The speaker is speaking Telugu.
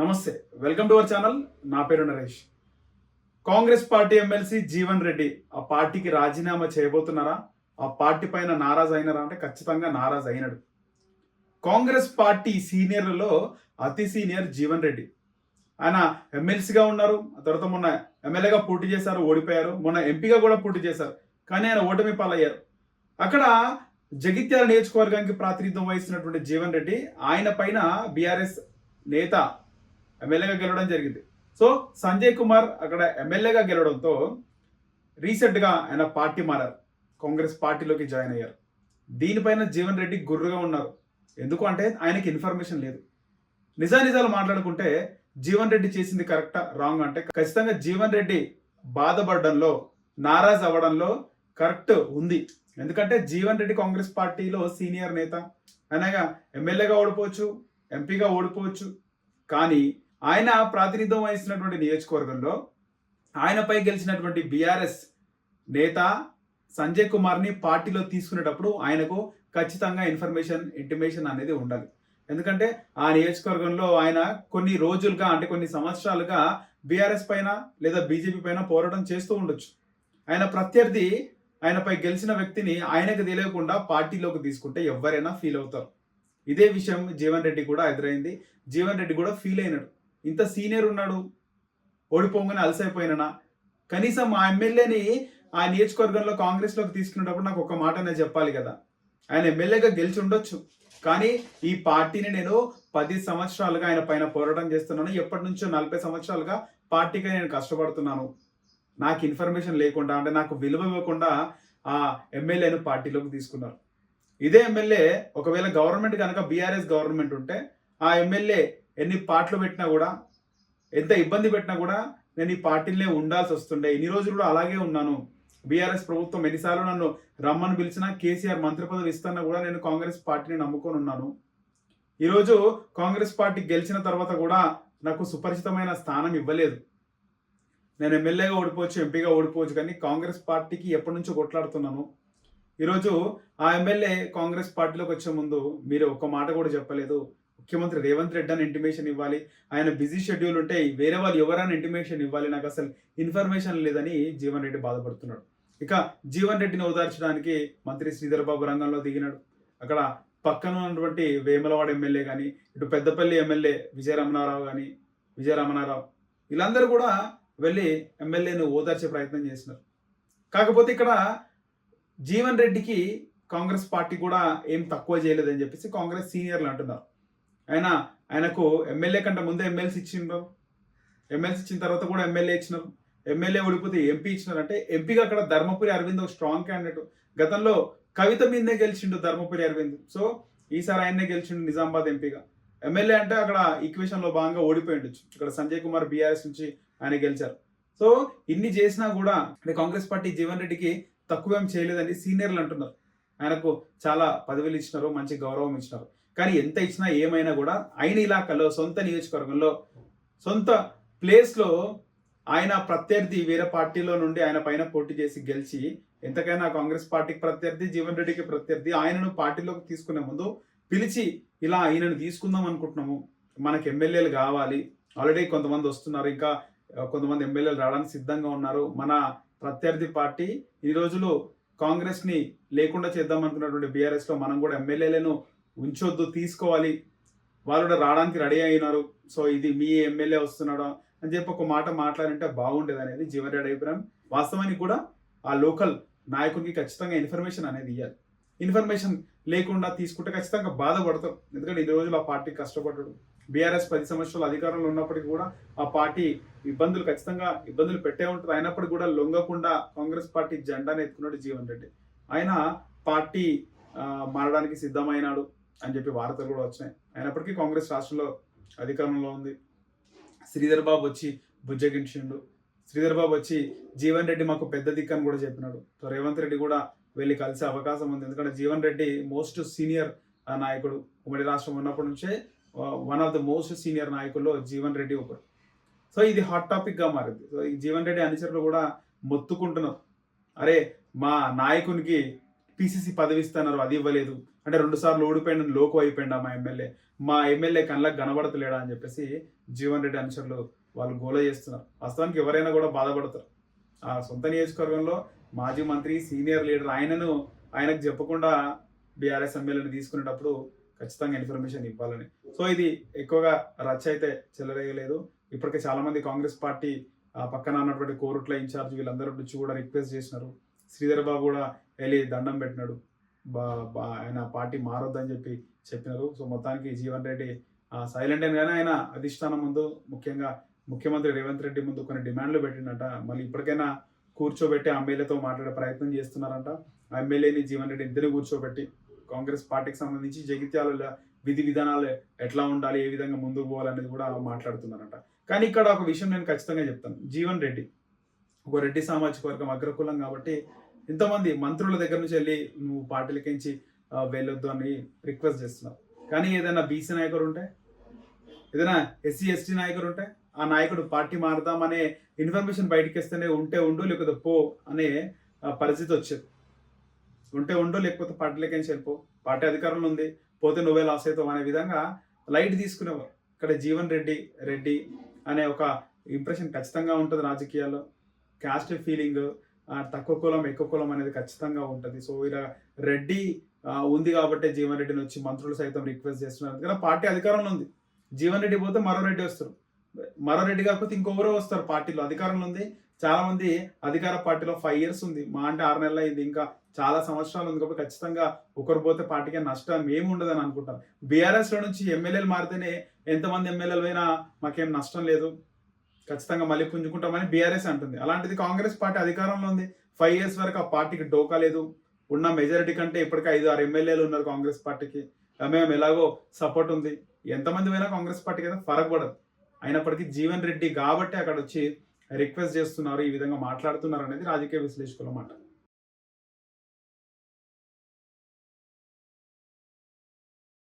నమస్తే వెల్కమ్ టు అవర్ ఛానల్. నా పేరు నరేష్. కాంగ్రెస్ పార్టీ ఎమ్మెల్సీ జీవన్ రెడ్డి ఆ పార్టీకి రాజీనామా చేయబోతున్నారా? ఆ పార్టీ పైన నారాజ్ అయినారా? అంటే ఖచ్చితంగా నారాజ్ అయినాడు. కాంగ్రెస్ పార్టీ సీనియర్లలో అతి సీనియర్ జీవన్ రెడ్డి. ఆయన ఎమ్మెల్సీగా ఉన్నారు ఆ తర్వాత మొన్న ఎమ్మెల్యేగా పోటీ చేశారు ఓడిపోయారు. మొన్న ఎంపీగా కూడా పోటీ చేశారు కానీ ఆయన ఓటమి పాలయ్యారు. అక్కడ జగిత్యాల నియోజకవర్గానికి ప్రాతినిధ్యం వహిస్తున్నటువంటి జీవన్ రెడ్డి ఆయన పైన బీఆర్ఎస్ నేత ఎమ్మెల్యేగా గెలవడం జరిగింది. సో సంజయ్ కుమార్ అక్కడ ఎమ్మెల్యేగా గెలవడంతో రీసెంట్గా ఆయన పార్టీ మారారు. కాంగ్రెస్ పార్టీలోకి జాయిన్ అయ్యారు. దీనిపైన జీవన్ రెడ్డి గుర్రుగా ఉన్నారు. ఎందుకు అంటే ఆయనకి ఇన్ఫర్మేషన్ లేదు. నిజానిజాలు మాట్లాడుకుంటే జీవన్ రెడ్డి చేసింది కరెక్టా రాంగ్ అంటే ఖచ్చితంగా జీవన్ రెడ్డి బాధపడడంలో నారాజ్ అవ్వడంలో కరెక్ట్ ఉంది. ఎందుకంటే జీవన్ రెడ్డి కాంగ్రెస్ పార్టీలో సీనియర్ నేత. అనగా ఎమ్మెల్యేగా ఓడిపోవచ్చు ఎంపీగా ఓడిపోవచ్చు. కానీ ఆయన ప్రాతినిధ్యం వహిస్తున్నటువంటి నియోజకవర్గంలో ఆయనపై గెలిచినటువంటి బీఆర్ఎస్ నేత సంజయ్ కుమార్ని పార్టీలో తీసుకునేటప్పుడు ఆయనకు ఖచ్చితంగా ఇన్ఫర్మేషన్ ఇంటిమేషన్ అనేది ఉండాలి. ఎందుకంటే ఆ నియోజకవర్గంలో ఆయన కొన్ని రోజులుగా అంటే కొన్ని సంవత్సరాలుగా బీఆర్ఎస్ పైన లేదా బీజేపీ పైన పోరాటం చేస్తూ ఉండొచ్చు. ఆయన ప్రత్యర్థి ఆయనపై గెలిచిన వ్యక్తిని ఆయనకు తెలియకుండా పార్టీలోకి తీసుకుంటే ఎవరైనా ఫీల్ అవుతారు. ఇదే విషయం జీవన్ రెడ్డి కూడా ఎదురైంది. జీవన్ రెడ్డి కూడా ఫీల్ అయినాడు. ఇంత సీనియర్ ఉన్నాడు ఓడిపోగానే అలసైపోయినా కనీసం ఆ ఎమ్మెల్యేని ఆ నియోజకవర్గంలో కాంగ్రెస్లోకి తీసుకునేటప్పుడు నాకు ఒక మాట అనేది చెప్పాలి కదా. ఆయన ఎమ్మెల్యేగా గెలిచి ఉండొచ్చు. కానీ ఈ పార్టీని నేను పది సంవత్సరాలుగా ఆయన పైన పోరాటం చేస్తున్నాను. ఎప్పటి నుంచో నలభై సంవత్సరాలుగా పార్టీకి నేను కష్టపడుతున్నాను. నాకు ఇన్ఫర్మేషన్ లేకుండా అంటే నాకు విలువ ఇవ్వకుండా ఆ ఎమ్మెల్యేను పార్టీలోకి తీసుకున్నారు. ఇదే ఎమ్మెల్యే ఒకవేళ గవర్నమెంట్ కనుక బీఆర్ఎస్ గవర్నమెంట్ ఉంటే ఆ ఎమ్మెల్యే ఎన్ని పాటలు పెట్టినా కూడా ఎంత ఇబ్బంది పెట్టినా కూడా నేను ఈ పార్టీలనే ఉండాల్సి వస్తుండే. ఇన్ని రోజులు కూడా అలాగే ఉన్నాను. బీఆర్ఎస్ ప్రభుత్వం ఎన్నిసార్లు నన్ను రమ్మని పిలిచినా కేసీఆర్ మంత్రి పదవి ఇస్తానా కూడా నేను కాంగ్రెస్ పార్టీని నమ్ముకొని ఉన్నాను. ఈరోజు కాంగ్రెస్ పార్టీ గెలిచిన తర్వాత కూడా నాకు సుపరిచితమైన స్థానం ఇవ్వలేదు. నేను ఎమ్మెల్యేగా ఓడిపోవచ్చు ఎంపీగా ఓడిపోవచ్చు కానీ కాంగ్రెస్ పార్టీకి ఎప్పటి నుంచో కొట్లాడుతున్నాను. ఈరోజు ఆ ఎమ్మెల్యే కాంగ్రెస్ పార్టీలోకి వచ్చే ముందు మీరు ఒక మాట కూడా చెప్పలేదు. ముఖ్యమంత్రి రేవంత్ రెడ్డి అని ఇంటిమేషన్ ఇవ్వాలి. ఆయన బిజీ షెడ్యూల్ ఉంటే వేరే వాళ్ళు ఎవరైనా ఇంటిమేషన్ ఇవ్వాలి. నాకు అసలు ఇన్ఫర్మేషన్ లేదని జీవన్ రెడ్డి బాధపడుతున్నాడు. ఇక జీవన్ రెడ్డిని ఓదార్చడానికి మంత్రి శ్రీధర్ బాబు రంగంలో దిగినాడు. అక్కడ పక్కన ఉన్నటువంటి వేములవాడ ఎమ్మెల్యే కానీ ఇటు పెద్దపల్లి ఎమ్మెల్యే విజయరమణారావు కానీ విజయరమణారావు వీళ్ళందరూ కూడా వెళ్ళి ఎమ్మెల్యేని ఓదార్చే ప్రయత్నం చేసినారు. కాకపోతే ఇక్కడ జీవన్ రెడ్డికి కాంగ్రెస్ పార్టీ కూడా ఏం తక్కువ చేయలేదని చెప్పేసి కాంగ్రెస్ సీనియర్లు అంటున్నారు. ఆయన ఆయనకు ఎమ్మెల్యే కంటే ముందే ఎమ్మెల్సీ ఇచ్చిండ్రు. ఎమ్మెల్సీ ఇచ్చిన తర్వాత కూడా ఎమ్మెల్యే ఇచ్చినారు. ఎమ్మెల్యే ఓడిపోతే ఎంపీ ఇచ్చినారు. అంటే ఎంపీగా అక్కడ ధర్మపురి అరవింద్ ఒక స్ట్రాంగ్ క్యాండిడేట్ గతంలో కవిత మీదనే గెలిచిండు ధర్మపురి అరవింద్. సో ఈసారి ఆయన్నే గెలిచిండు నిజామాబాద్ ఎంపీగా. ఎమ్మెల్యే అంటే అక్కడ ఈక్వేషన్లో భాగంగా ఓడిపోయిండొచ్చు ఇక్కడ సంజయ్ కుమార్ బీఆర్ఎస్ నుంచి ఆయన గెలిచారు. సో ఇన్ని చేసినా కూడా అంటే కాంగ్రెస్ పార్టీ జీవన్ రెడ్డికి తక్కువేం చేయలేదని సీనియర్లు అంటున్నారు. ఆయనకు చాలా పదవులు ఇచ్చినారు మంచి గౌరవం ఇచ్చినారు. కానీ ఎంత ఇచ్చినా ఏమైనా కూడా ఆయన ఇలాకాలో సొంత నియోజకవర్గంలో సొంత ప్లేస్లో ఆయన ప్రత్యర్థి వేరే పార్టీలో నుండి ఆయన పైన పోటీ చేసి గెలిచి ఎంతకైనా కాంగ్రెస్ పార్టీకి ప్రత్యర్థి జీవన్ రెడ్డికి ప్రత్యర్థి ఆయనను పార్టీలోకి తీసుకునే ముందు పిలిచి ఇలా ఆయనను తీసుకుందాం అనుకుంటున్నాము. మనకి ఎమ్మెల్యేలు కావాలి. ఆల్రెడీ కొంతమంది వస్తున్నారు. ఇంకా కొంతమంది ఎమ్మెల్యేలు రావడానికి సిద్ధంగా ఉన్నారు. మన ప్రత్యర్థి పార్టీ ఈ రోజులు కాంగ్రెస్ని లేకుండా చేద్దాం అనుకున్నటువంటి బీఆర్ఎస్లో మనం కూడా ఎమ్మెల్యేలను ఉంచొద్దు తీసుకోవాలి. వాళ్ళు కూడా రావడానికి రెడీ అయినారు. సో ఇది మీ ఎమ్మెల్యే వస్తున్నాడా అని చెప్పి ఒక మాట మాట్లాడంటే బాగుండేది అనేది జీవన్ రెడ్డి అభిప్రాయం. వాస్తవానికి కూడా ఆ లోకల్ నాయకునికి ఖచ్చితంగా ఇన్ఫర్మేషన్ అనేది ఇవ్వాలి ఇన్ఫర్మేషన్ లేకుండా తీసుకుంటే ఖచ్చితంగా బాధపడతాం. ఎందుకంటే ఈ రోజులు ఆ పార్టీ కష్టపడ్డాడు. బీఆర్ఎస్ పది సంవత్సరాలు అధికారంలో ఉన్నప్పటికీ కూడా ఆ పార్టీ ఇబ్బందులు ఖచ్చితంగా ఇబ్బందులు పెట్టే ఉంటుంది. అయినప్పటికీ కూడా లొంగకుండా కాంగ్రెస్ పార్టీ జెండాను ఎత్తుకున్నాడు జీవన్ రెడ్డి. ఆయన పార్టీ మారడానికి సిద్ధమైనాడు. అని చెప్పి వార్తలు కూడా వచ్చినాయి. అయినప్పటికీ కాంగ్రెస్ రాష్ట్రంలో అధికారంలో ఉంది. శ్రీధర్ బాబు వచ్చి బుజ్జగించిండు. శ్రీధర్ బాబు వచ్చి జీవన్ రెడ్డి మాకు పెద్ద దిక్కు అని కూడా చెప్పినాడు. సో రేవంత్ రెడ్డి కూడా వెళ్ళి కలిసే అవకాశం ఉంది. ఎందుకంటే జీవన్ రెడ్డి మోస్ట్ సీనియర్ నాయకుడు. ఉమ్మడి రాష్ట్రం ఉన్నప్పటి నుంచే one of the most senior నాయకుల్లో జీవన్ రెడ్డి ఒకరు సో ఇది హాట్ టాపిక్గా మారింది. సో ఈ జీవన్ రెడ్డి అనుచరులు కూడా మొత్తుకుంటున్నారు. అరే మా నాయకునికి పిసిసి పదవి ఇస్తున్నారు అది ఇవ్వలేదు. అంటే రెండు సార్లు ఓడిపోయిన లోకు అయిపోయిండా మా ఎమ్మెల్యే. మా ఎమ్మెల్యే కళ్ళకి కనబడతలేడా అని చెప్పేసి జీవన్ రెడ్డి అనుచరులు వాళ్ళు గోల చేస్తున్నారు. వాస్తవానికి ఎవరైనా కూడా బాధపడతారు. ఆ సొంత నియోజకవర్గంలో మాజీ మంత్రి సీనియర్ లీడర్ ఆయనను ఆయనకు చెప్పకుండా బీఆర్ఎస్ ఎమ్మెల్యేని తీసుకునేటప్పుడు ఖచ్చితంగా ఇన్ఫర్మేషన్ ఇవ్వాలని. సో ఇది ఎక్కువగా రచ్చ అయితే చెలరేయలేదు. ఇప్పటికే చాలా మంది కాంగ్రెస్ పార్టీ ఆ పక్కన ఉన్నటువంటి కోరుట్ల ఇన్ఛార్జ్ వీళ్ళందరూ నుంచి కూడా రిక్వెస్ట్ చేసినారు. శ్రీధర్ బాబు కూడా వెళ్ళి దండం పెట్టినాడు. బా బా ఆయన పార్టీ మారొద్దని చెప్పి చెప్పినారు. సో మొత్తానికి జీవన్ రెడ్డి సైలెంట్ అయిన ఆయన అధిష్టానం ముందు ముఖ్యంగా ముఖ్యమంత్రి రేవంత్ రెడ్డి ముందు కొన్ని డిమాండ్లు పెట్టిండట. మళ్ళీ ఇప్పటికైనా కూర్చోబెట్టి ఎమ్మెల్యేతో మాట్లాడే ప్రయత్నం చేస్తున్నారంట. ఆ ఎమ్మెల్యేని జీవన్ రెడ్డి ఇద్దరు కూర్చోబెట్టి కాంగ్రెస్ పార్టీకి సంబంధించి జగిత్యాల విధి విధానాలు ఎట్లా ఉండాలి ఏ విధంగా ముందుకు పోవాలనేది కూడా మాట్లాడుతున్నారంట. కానీ ఇక్కడ ఒక విషయం నేను ఖచ్చితంగా చెప్తాను. జీవన్ రెడ్డి ఒక రెడ్డి సామాజిక వర్గం అగ్రకులం కాబట్టి ఇంతమంది మంత్రుల దగ్గర నుంచి వెళ్ళి నువ్వు పార్టీలకించి వెళ్ళొద్దు అని రిక్వెస్ట్ చేస్తున్నావు. కానీ ఏదైనా బీసీ నాయకుడు ఉంటే ఏదైనా ఎస్సీ ఎస్టీ నాయకుడు ఉంటే ఆ నాయకుడు పార్టీ మారుదామనే ఇన్ఫర్మేషన్ బయటకి వస్తేనే ఉంటే ఉండు లేకపోతే పో అనే పరిస్థితి వచ్చేది. ఉంటే ఉండు లేకపోతే పార్టీలకించి వెళ్ళిపో. పార్టీ అధికారంలో ఉంది పోతే నువ్వే లాస్ అవుతావు అనే విధంగా లైట్ తీసుకునేవారు. ఇక్కడ జీవన్ రెడ్డి రెడ్డి అనే ఒక ఇంప్రెషన్ ఖచ్చితంగా ఉంటుంది రాజకీయాల్లో. క్యాస్ట్ ఫీలింగ్ తక్కువ కులం ఎక్కువ కులం అనేది ఖచ్చితంగా ఉంటుంది. సో ఇలా రెడ్డి ఉంది కాబట్టి జీవన్ రెడ్డిని వచ్చి మంత్రులు సైతం రిక్వెస్ట్ చేస్తున్నారు. కానీ పార్టీ అధికారంలో ఉంది. జీవన్ రెడ్డి పోతే మరో రెడ్డి వస్తారు. మరో రెడ్డి కాకపోతే ఇంకొవరో వస్తారు పార్టీలో. అధికారంలో ఉంది. చాలా మంది అధికార పార్టీలో ఫైవ్ ఇయర్స్ ఉంది. మా అంటే ఆరు నెలలు అయింది. ఇంకా చాలా సంవత్సరాలు ఉంది కాబట్టి ఖచ్చితంగా ఒకరు పోతే పార్టీకి నష్టం ఏమి ఉండదని అనుకుంటారు. బీఆర్ఎస్లో నుంచి ఎమ్మెల్యేలు మారితేనే ఎంతమంది ఎమ్మెల్యేలు పోయినా మాకేం నష్టం లేదు. ఖచ్చితంగా మళ్ళీ పుంజుకుంటామని బీఆర్ఎస్ అంటుంది. అలాంటిది కాంగ్రెస్ పార్టీ అధికారంలో ఉంది. ఫైవ్ ఇయర్స్ వరకు ఆ పార్టీకి డోకా లేదు. ఉన్న మెజారిటీ కంటే ఇప్పటికే ఐదు ఆరు ఎమ్మెల్యేలు ఉన్నారు కాంగ్రెస్ పార్టీకి. మేము ఎలాగో సపోర్ట్ ఉంది. ఎంతమంది పోయినా కాంగ్రెస్ పార్టీకి అయితే ఫరక్ పడదు అయినప్పటికీ జీవన్ రెడ్డి కాబట్టి అక్కడ వచ్చి రిక్వెస్ట్ చేస్తున్నారు. ఈ విధంగా మాట్లాడుతున్నారు అనేది రాజకీయ విశ్లేషకుల మాట.